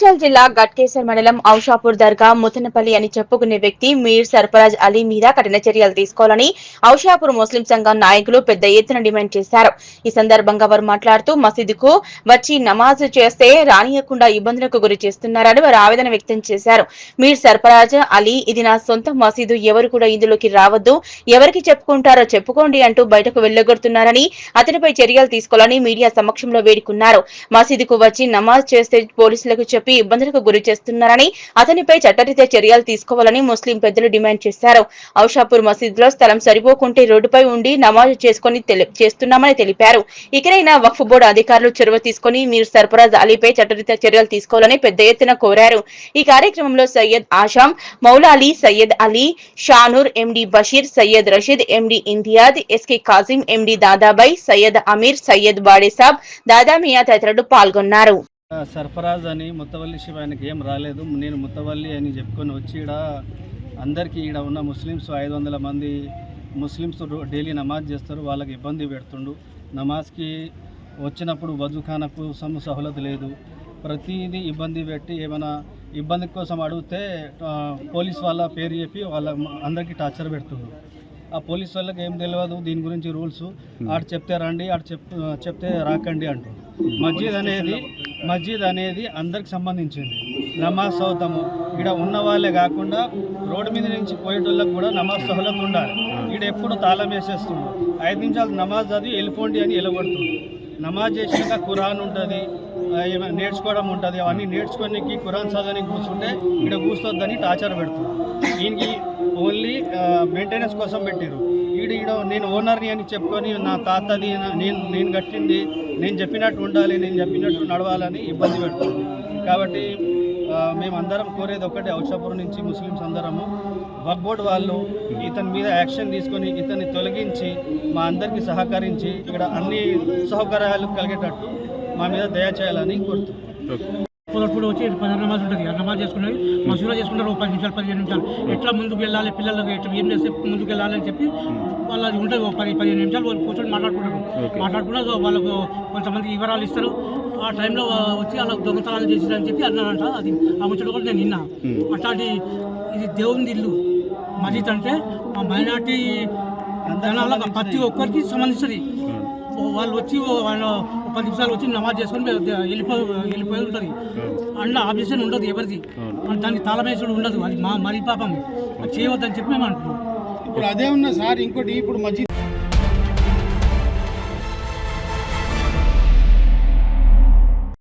జగిత్యాల జిల్లా గట్కేశ్వర్ మండలం ఔషాపూర్ దర్గా ముతనపల్లి అని చెప్పుకునే వ్యక్తి మీర్ సర్ఫరాజ్ అలీ మీద కఠిన చర్యలు తీసుకోవాలని ఔషాపూర్ ముస్లిం సంఘం నాయకులు పెద్ద ఎత్తున డిమాండ్ చేశారు. ఈ సందర్భంగా వారు మాట్లాడుతూ మసీదుకు వచ్చి నమాజ్ చేస్తే రానియకుండా ఇబ్బందులకు గురి చేస్తున్నారని వారు ఆవేదన వ్యక్తం చేశారు. మీర్ సర్ఫరాజ్ అలీ ఇది నా సొంత మసీదు ఎవరు కూడా ఇందులోకి రావద్దు. ఎవరికి చెప్పుకుంటారో చెప్పుకోండి అంటూ బయటకు వెళ్ళగొడుతున్నారని అతనిపై చర్యలు తీసుకోవాలని మీడియా సమక్షంలో వేడుకున్నారు. మసీదుకు వచ్చి నమాజ్ చేస్తే పోలీసులకు చెప్పి ఇబ్బందులకు గురి చేస్తున్నారని అతనిపై చట్టరీత్యా చర్యలు తీసుకోవాలని ముస్లిం పెద్దలు డిమాండ్ చేశారు. ఔషాపూర్ మసీదులో స్థలం సరిపోకుంటే రోడ్డుపై ఉండి నమాజ్ చేసుకుని తెలి- చేస్తున్నామని తెలిపారు. ఇకనైనా వక్ఫ్ బోర్డు అధికారులు చొరవ తీసుకుని మీరు సర్ఫరాజ్ అలీపై చట్టరీత్యా చర్యలు తీసుకోవాలని పెద్ద ఎత్తున కోరారు. ఈ కార్యక్రమంలో Syed Asham Moulali Syed Ali Shanoor MD Basheer Syed Rasheed MD Imtiaz SK Kazim MD Dadabai Syed Ameer Syed Badesab Dadamiya తదితరులు పాల్గొన్నారు. సర్ఫరాజ్ అని ముత్తవల్లి శివ ఆయనకి ఏం రాలేదు. నేను ముత్తవల్లి అని చెప్పుకొని వచ్చి ఈడ అందరికీ ఈడ ఉన్న ముస్లిమ్స్ ఐదు వందల మంది ముస్లిమ్స్ రో- డైలీ నమాజ్ చేస్తారు. వాళ్ళకి ఇబ్బంది పెడుతుండు. నమాజ్కి వచ్చినప్పుడు వజుఖాన కోసం సహులత లేదు. ప్రతిదీ ఇబ్బంది పెట్టి ఏమైనా ఇబ్బంది కోసం అడిగితే పోలీస్ వాళ్ళ పేరు చెప్పి వాళ్ళ అందరికీ టార్చర్ పెడుతుండ్రు ఆ పోలీస్ వాళ్ళకి ఏం తెలియదు దీని గురించి రూల్స్. ఆడు చెప్తే రండి ఆడు చెప్ చెప్తే రాకండి అంటారు. మస్జిద్ అనేది మస్జిద్ అనేది అందరికి సంబంధించింది. నమాజ్ చదువుతాము ఇక్కడ ఉన్న వాళ్ళే కాకుండా రోడ్డు మీద నుంచి పోయేటోళ్ళకి కూడా నమాజ్ సహలత ఉండాలి. ఇక్కడ ఎప్పుడు తాళం వేసేస్తుండు ఐదు నిమిషాలు నమాజ్ చదివి వెళ్ళిపోండి అని వెళ్ళగొడుతుంది నమాజ్ చేసినాక ఖురాన్ ఉంటుంది ఏమైనా నేర్చుకోవడం ఉంటుంది. అవన్నీ నేర్చుకోనికి ఖురాన్ చదవడానికి కూర్చుంటే ఇక్కడ కూర్చొద్దని టార్చర్ పెడుతుంది దీనికి ఓన్లీ మెయింటెనెన్స్ కోసం పెట్టారు ఈడు ఈడ నేను ఓనర్ని అని చెప్పుకొని నా తాతది నేను నేను కట్టింది నేను చెప్పినట్టు ఉండాలి నేను చెప్పినట్టు నడవాలని ఇబ్బంది పెడుతుంది. కాబట్టి మేమందరం కోరేది ఒకటి ఔషాపురం నుంచి ముస్లిమ్స్ అందరము వక్ వాళ్ళు ఇతని మీద యాక్షన్ తీసుకొని ఇతన్ని తొలగించి మా అందరికీ సహకరించి ఇక్కడ అన్ని సౌకర్యాలు కలిగేటట్టు మా మీద దయ చేయాలని కోరుతున్నాం. ఇప్పుడు వచ్చి పదహారు నమాజ్ ఉంటుంది. ఆ నమాజ్ చేసుకున్నది మసూరా చేసుకుంటారు ఒక పది నిమిషాలు పదిహేను నిమిషాలు. ఎట్లా ముందుకు వెళ్ళాలి పిల్లలకు ఎట్లా ఏం చేస్తే ముందుకు వెళ్ళాలి అని చెప్పి వాళ్ళది ఉంటుంది. ఒక పది పదిహేను నిమిషాలు వాళ్ళు కూర్చొని మాట్లాడుకుంటారు. మాట్లాడుకున్నా వాళ్ళకు కొంతమంది వివరాలు ఇస్తారు. ఆ టైంలో వచ్చి వాళ్ళకి దొంగతనాలు చేసిరని చెప్పి అన్నారంట. అది ఆ ముచ్చట కూడా నేను విన్నా. అట్లాంటి ఇది దేవుని ఇల్లు. మజీద్ అంటే మా మైనార్టీ జనాలకు ప్రతి ఒక్కరికి సంబంధించింది వాళ్ళు వచ్చి వాళ్ళు పది నిమిషాలు వచ్చి నమాజ్ చేసుకొని వెళ్ళిపో వెళ్ళిపోయి ఉంటుంది అందులో ఆబ్జెక్షన్ ఉండదు ఎవరిది. దానికి తాళమేసుడు ఉండదు. అది మా మరి పాపం. అది చేయవద్దని చెప్పి మేము అంటున్నాం. ఇప్పుడు అదే ఉన్నా సార్ ఇంకోటి ఇప్పుడు మధ్య